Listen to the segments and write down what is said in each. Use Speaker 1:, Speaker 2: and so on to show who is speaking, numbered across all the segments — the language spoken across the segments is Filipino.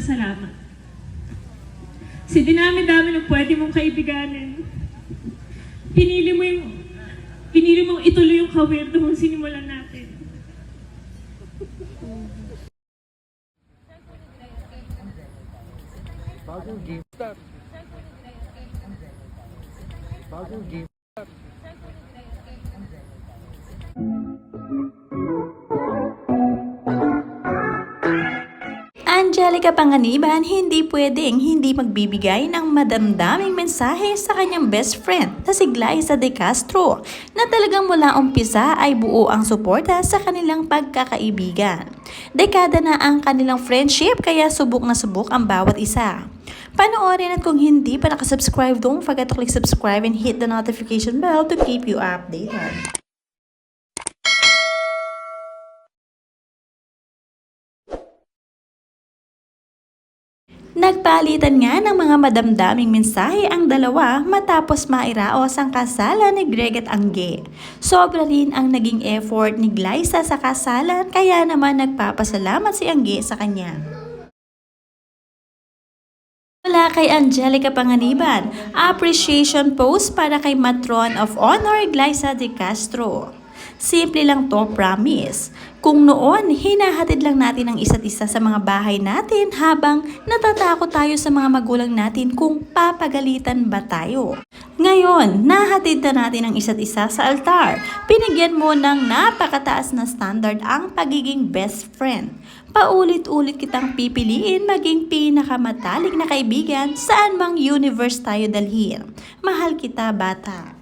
Speaker 1: salamat. Kasi dinami-dami ng pwede mong kaibiganin. Pinili mo yung, pinili mong ituloy yung kawirdo mong sinimulan natin.
Speaker 2: Bago game start. Bago game
Speaker 3: Angelica Panganiban hindi pwedeng hindi magbibigay ng madamdaming mensahe sa kanyang best friend na si Glyza De Castro na talagang mula umpisa ay buo ang suporta sa kanilang pagkakaibigan. Dekada na ang kanilang friendship kaya subok na subok ang bawat isa. Panoorin at kung hindi pa nakasubscribe don't forget to click subscribe and hit the notification bell to keep you updated. Nagpalitan nga ng mga madamdaming mensahe ang dalawa matapos mairaos ang kasalan ni Greg at Angge. Sobra rin ang naging effort ni Glyza sa kasalan kaya naman nagpapasalamat si Angge sa kanya. Mula kay Angelica Panganiban, appreciation post para kay Matron of Honor Glyza De Castro. Simple lang to, promise. Kung noon, hinahatid lang natin ang isa't isa sa mga bahay natin habang natatakot tayo sa mga magulang natin kung papagalitan ba tayo. Ngayon, nahatid na natin ang isa't isa sa altar. Pinigyan mo ng napakataas na standard ang pagiging best friend. Paulit-ulit kitang pipiliin maging pinakamatalik na kaibigan saan mang universe tayo dalhin. Mahal kita, bata.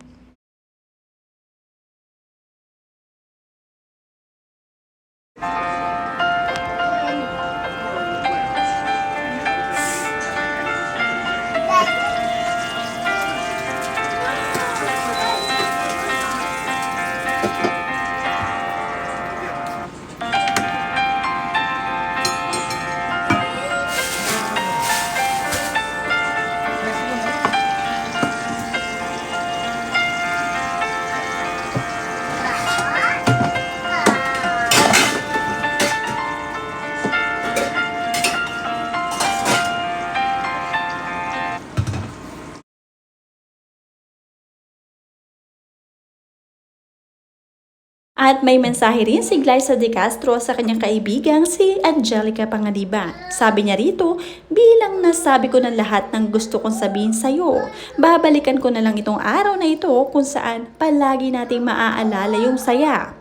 Speaker 3: At may mensahe rin si Glyza De Castro sa kanyang kaibigang si Angelica Panganiban. Sabi niya rito, bilang nasabi ko ng lahat ng gusto kong sabihin sa'yo, babalikan ko na lang itong araw na ito kung saan palagi nating maaalala yung saya.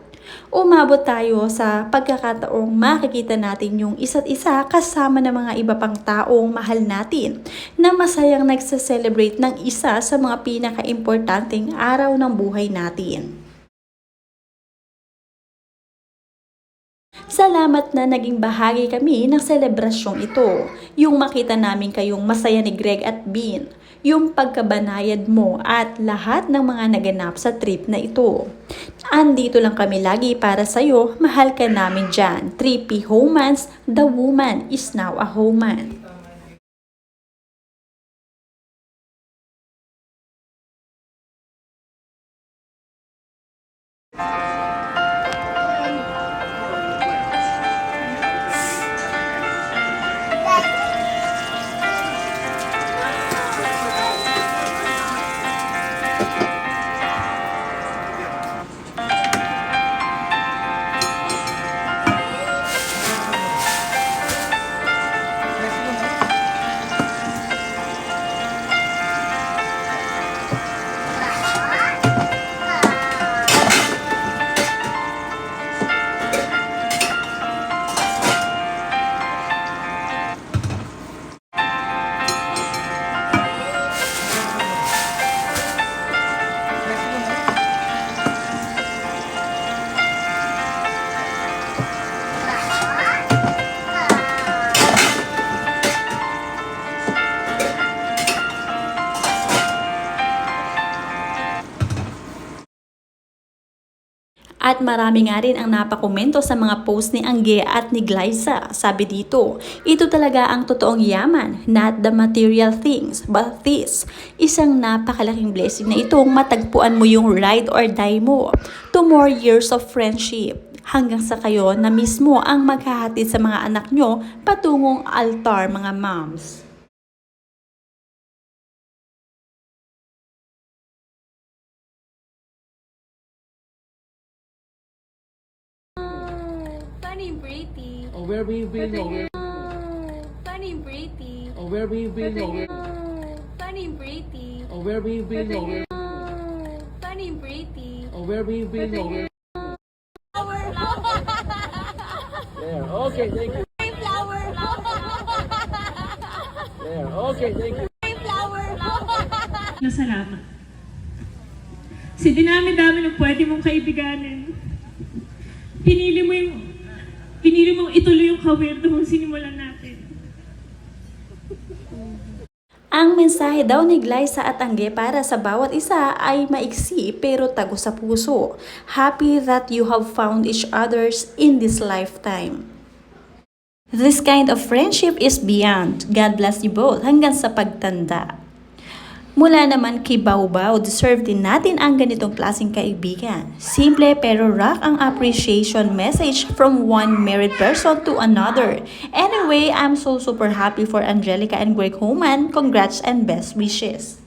Speaker 3: Umabot tayo sa pagkakataong makikita natin yung isa't isa kasama ng mga iba pang taong mahal natin na masayang nagsa-celebrate ng isa sa mga pinaka-importanting araw ng buhay natin. Salamat na naging bahagi kami ng selebrasyong ito. Yung makita namin kayong masaya ni Greg at Bean. Yung pagkabanayad mo at lahat ng mga naganap sa trip na ito. Andito lang kami lagi para sa'yo. Mahal ka namin dyan. Trippy Homans, the woman is now a homan. At marami nga rin ang napakomento sa mga post ni Angge at ni Glyza. Sabi dito, ito talaga ang totoong yaman, not the material things, but this. Isang napakalaking blessing na itong matagpuan mo yung ride or die mo to more years of friendship. hanggang sa kayo na mismo ang maghahatid sa mga anak nyo patungong altar mga moms.
Speaker 4: Funny pretty.
Speaker 2: Oh, where we been? Oh, where,
Speaker 4: Funny pretty.
Speaker 2: oh, where we been? Oh, where,
Speaker 4: Funny pretty.
Speaker 2: oh, where we been? Oh, where,
Speaker 4: Funny pretty.
Speaker 2: oh, where we been? Oh, where,
Speaker 4: Flower.
Speaker 2: there. Okay, thank you.
Speaker 4: Flower.
Speaker 2: There. Okay, thank you.
Speaker 4: Flower.
Speaker 1: na salamat. Kasi dinami-dami ng pwede mong kaibiganin. Pinili mo yung, pinili mong ituloy yung kawirdo mong sinimulan natin.
Speaker 3: Ang mensahe daw ni Glyza at Angge para sa bawat isa ay maiksi pero tago sa puso. Happy that you have found each others in this lifetime. This kind of friendship is beyond. God bless you both hanggang sa pagtanda. Mula naman kay Baubao, deserve din natin ang ganitong klaseng kaibigan. Simple pero rock ang appreciation message from one married person to another. Anyway, I'm so super happy for Angelica and Greg Homan. Congrats and best wishes.